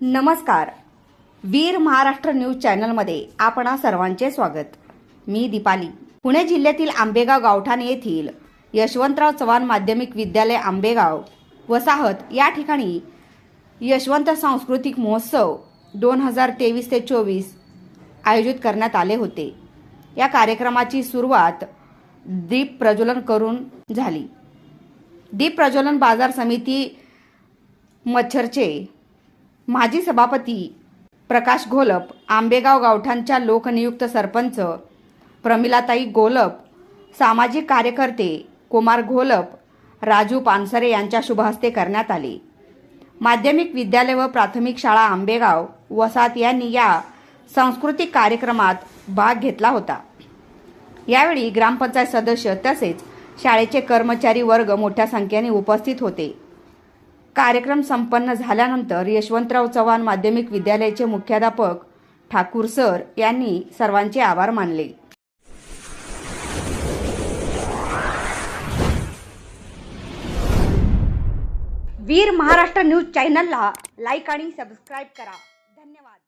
नमस्कार. वीर महाराष्ट्र न्यूज चॅनलमध्ये आपणा सर्वांचे स्वागत. मी दीपाली. पुणे जिल्ह्यातील आंबेगाव गावठाण येथील यशवंतराव चव्हाण माध्यमिक विद्यालय आंबेगाव वसाहत या ठिकाणी यशवंत सांस्कृतिक महोत्सव दोन हजार तेवीस ते चोवीस आयोजित करण्यात आले होते. या कार्यक्रमाची सुरुवात दीप प्रज्वलन करून झाली. दीप प्रज्वलन बाजार समिती मच्छरचे माजी सभापती प्रकाश घोलप आंबेगाव गावठाणच्या लोकनियुक्त सरपंच प्रमिलाताई घोलप सामाजिक कार्यकर्ते कुमार घोलप राजू पानसरे यांच्या शुभहस्ते करण्यात आले. माध्यमिक विद्यालय व प्राथमिक शाळा आंबेगाव वसाहत यांनी या सांस्कृतिक कार्यक्रमात भाग घेतला होता. यावेळी ग्रामपंचायत सदस्य तसेच शाळेचे कर्मचारी वर्ग मोठ्या संख्येने उपस्थित होते. कार्यक्रम संपन्न झाल्यानंतर यशवंतराव चव्हाण माध्यमिक विद्यालयाचे मुख्याध्यापक ठाकूर सर यांनी सर्वांचे आभार मानले. वीर महाराष्ट्र न्यूज चॅनलला लाईक आणि सबस्क्राईब करा. धन्यवाद.